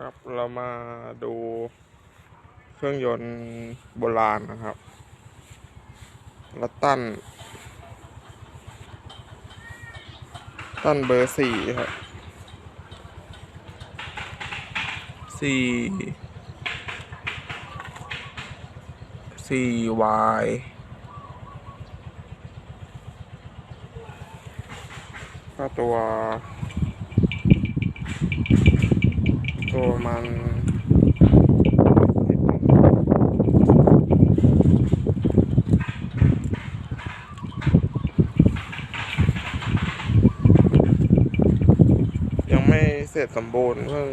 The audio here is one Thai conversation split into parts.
ครับ เรามาดูเครื่องยนต์โบราณนะครับลัตตันตันเบอร์สี่ครับสี่สี่วายก็ตัว ตัวมันยังไม่เสร็จสมบูรณ์เพิ่ง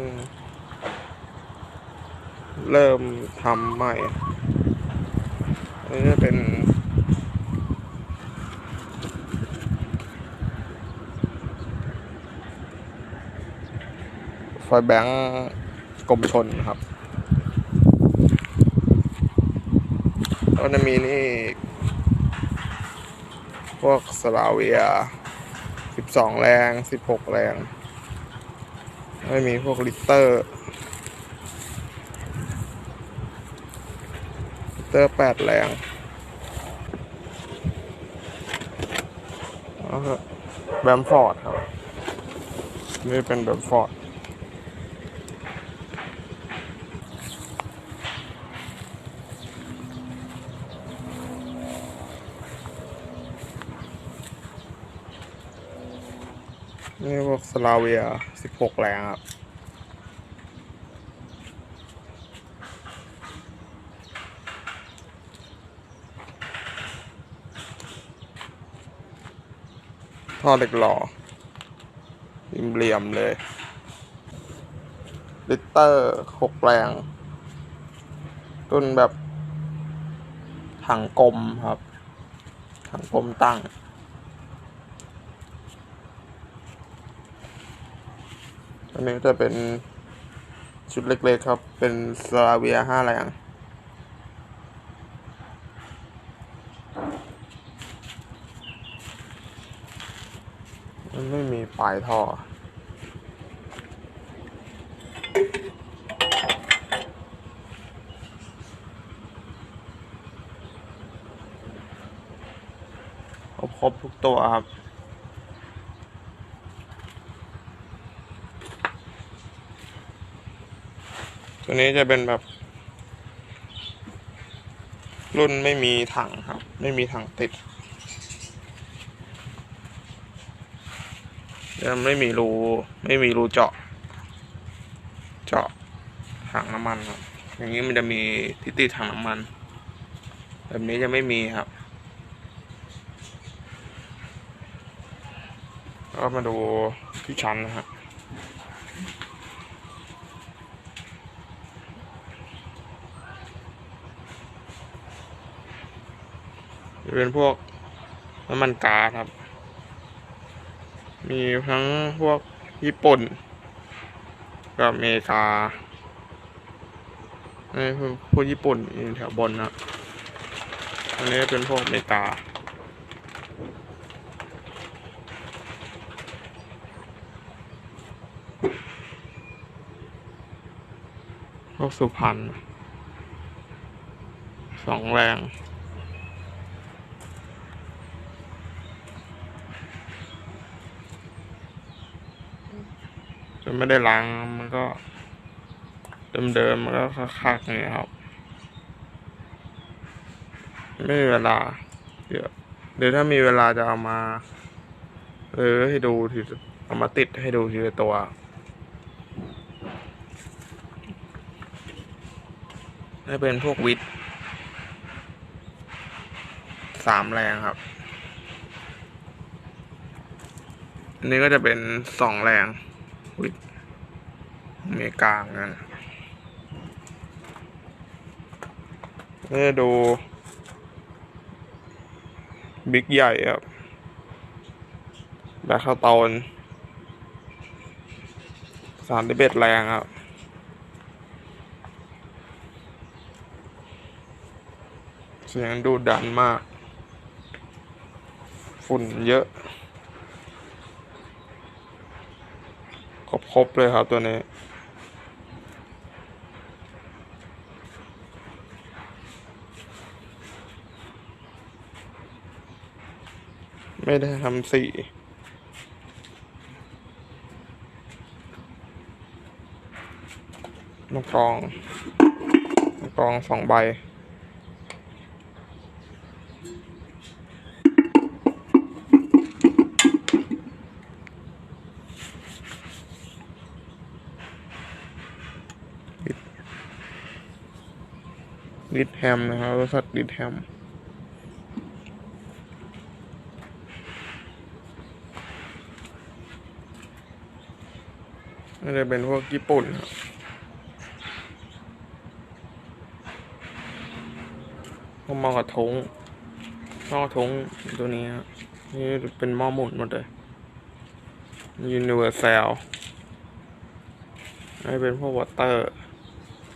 เริ่มทำใหม่นนี้จะเป็น ไฟแบงค์กรมชนครับแล้วจะมีนี่ พวกสลาเวีย 12 แรง 16 แรงไม่มีพวกลิตเตอร์ลิเตอร์ 8 แรงแล้วก็แบมฟอร์ดครับ นี่เป็นแบมฟอร์ด นี่พวกสลาเวีย16แรงครับท่อเหล็กหล่อริมเหลี่ยมเลย ลิตเตอร์6แรงรุ่นแบบถังกลมครับถังกลมตั้ง อันนี้จะเป็นชุดเล็กๆครับ เป็นสลาเวียห้าแรงมันไม่มีปลายท่อครบทุกตัวครับ ตัวนี้จะเป็นแบบ รุ่นไม่มีถังครับ ไม่มีถังติดยังไม่มีรูไม่มีรูเจาะ เจาะถังน้ำมันครับ อย่างนี้มันจะมีที่ติดถังน้ำมัน แบบนี้จะไม่มีครับก็มาดูที่ชั้นนะครับ จะเป็นพวกน้ำมันกาครับ มีทั้งพวกญี่ปุ่น กับอเมริกาอันนี้คือพวกญี่ปุ่นอยู่แถวบนนะอันนี้เป็นพวกอเมริกาพวกสุพรรณสองแรง จนไม่ได้ล้างมันก็ เดิมๆมันก็คักๆอย่างเงี้ยครับ ไม่มีเวลาเดี๋ยวเดี๋ยวถ้ามีเวลาจะเอามาเออให้ดูทีเอามาติดให้ดูทีละตัวให้เป็นพวกวิทสามแรงครับ อันนี้ก็จะเป็นสองแรง วิทย์อเมริกานั่นนี่ดู บิ๊กใหญ่ครับแบบข้าตอนสามสิบเอ็ดแรงครับเสียงดูดันมาก ฝุ่นเยอะ ครบเลยครับตัวนี้ ไม่ได้ทำสีนกกรองนกกรองสองใบ ดิดแฮมนะครับบริษัทดิดแฮมน่าจะเป็นพวกญี่ปุ่นครับพวกหม้อกระทงหม้อกระทงตัวนี้ครับนี่เป็นหม้อหมุนหมดเลย Universal นี่เป็นพวกวอเตอร์